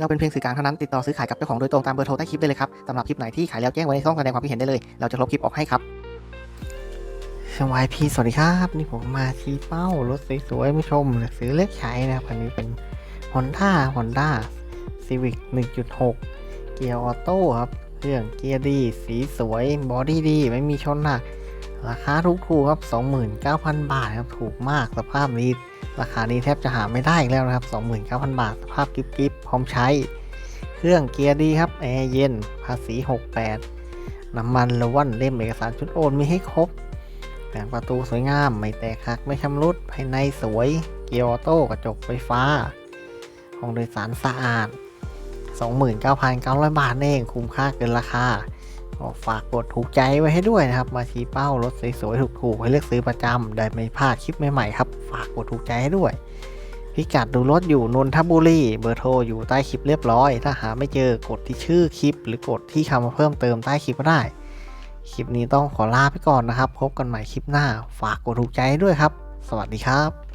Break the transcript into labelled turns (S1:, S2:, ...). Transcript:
S1: เราเป็นเพียงสื่อกลางเท่านั้นติดต่อซื้อขายกับเจ้าของโดยตรงตามเบอร์โทรใต้คลิปได้เลยครับสำหรับคลิปไหนที่ขายแล้วแจ้งไว้ในช่องแสดงความคิดเห็นได้เลย เราจะลบคลิปออกให้ครับสวายพีสวัสดีครับ นี่ผมมาชี้เป้ารถสวยๆไม่ชมซื้อเลือกใช้นะครับอันนี้เป็น Honda Honda Civic 1.6 เกียร์ออโต้ครับเครื่องเกียร์ดี สีสวย บอดี้ดี ไม่มีชนหนัก ราคาถูกๆครับ 29,000 บาทครับ ถูกมาก สภาพนี้ ราคานี้แทบจะหาไม่ได้อีกแล้วนะครับ 29,000 บาท สภาพกิ๊บกิ๊บพร้อมใช้ เครื่องเกียร์ดีครับ แอร์เย็น ภาษี 68 น้ำมันล้วนเล่มเอกสารชุดโอนมีให้ครบแต่งประตูสวยงาม ไม่แตกหัก ไม่ชำรุด ภายในสวย เกียร์ออโต้กระจกไฟฟ้า ห้องโดยสารสะอาด 29,900 บาทเอง คุ้มค่าเกินราคา ก็ฝากกดถูกใจไว้ให้ด้วยนะครับ มาชี้เป้ารถสวยๆถูกๆให้เลือกซื้อประจำได้ไม่พลาดคลิปใหม่ๆครับ ฝากกดถูกใจให้ด้วย พิกัดดูรถอยู่นนทบุรีเบอร์โทรอยู่ใต้คลิปเรียบร้อย ถ้าหาไม่เจอกดที่ชื่อคลิป หรือกดที่คำมาเพิ่มเติมใต้คลิปก็ได้ คลิปนี้ต้องขอลาไปก่อนนะครับ พบกันใหม่คลิปหน้า ฝากกดถูกใจให้ด้วยครับ สวัสดีครับ